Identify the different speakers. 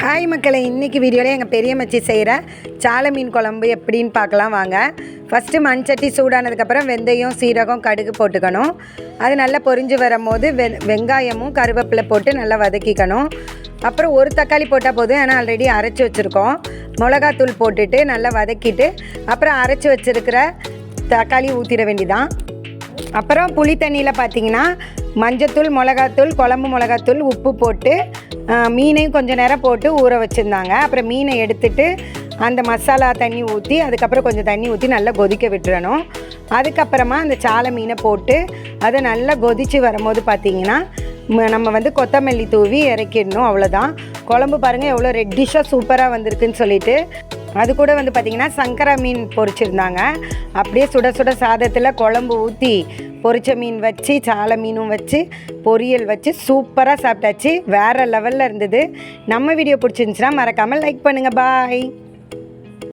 Speaker 1: Hi மக்களை இன்றைக்கி வீடியோவில் எங்கள் பெரிய மச்சி செய்கிற சாலை மீன் குழம்பு எப்படின்னு பார்க்கலாம் வாங்க. ஃபஸ்ட்டு மண் சட்டி சூடானதுக்கப்புறம் வெந்தயம் சீரகம் கடுகு போட்டுக்கணும். அது நல்லா பொரிஞ்சு வரும்போது வெ வெங்காயமும் கருவேப்பிலை போட்டு நல்லா வதக்கிக்கணும். அப்புறம் ஒரு தக்காளி போட்டால் போதும் ஏன்னா ஆல்ரெடி அரைச்சி வச்சுருக்கோம். மிளகாத்தூள் போட்டுட்டு நல்லா வதக்கிட்டு அப்புறம் அரைச்சி வச்சுருக்கிற தக்காளி ஊற்றிட வேண்டிதான் அப்புறம் புளி தண்ணியில் பார்த்தீங்கன்னா மஞ்சத்தூள் மிளகாத்தூள் குழம்பு மிளகாத்தூள் உப்பு போட்டு மீனையும் கொஞ்சம் நேரம் போட்டு ஊற வச்சுருந்தாங்க. அப்புறம் மீனை எடுத்துட்டு அந்த மசாலா தண்ணி ஊற்றி அதுக்கப்புறம் கொஞ்சம் தண்ணி ஊற்றி நல்லா கொதிக்க விட்டுறணும். அதுக்கப்புறமா அந்த சாலை மீனை போட்டு அதை நல்லா கொதித்து வரும்போது பார்த்தீங்கன்னா நம்ம வந்து கொத்தமல்லி தூவி இறக்கிடணும் அவ்வளோதான் குழம்பு பாருங்கள் எவ்வளோ ரெட்டிஷாக சூப்பராக வந்திருக்குன்னு சொல்லிட்டு. அது கூட வந்து பார்த்திங்கன்னா சங்கரா மீன் பொரிச்சிருந்தாங்க. அப்படியே சுட சுட சாதத்தில் குழம்பு ஊற்றி பொரிச்ச மீன் வச்சு சாலை மீனும் வச்சு பொரியல் வச்சு சூப்பராக சாப்பிட்டாச்சு. வேறு லெவலில் இருந்தது. நம்ம வீடியோ பிடிச்சிருந்துச்சுன்னா மறக்காமல் லைக் பண்ணுங்கள் பாய்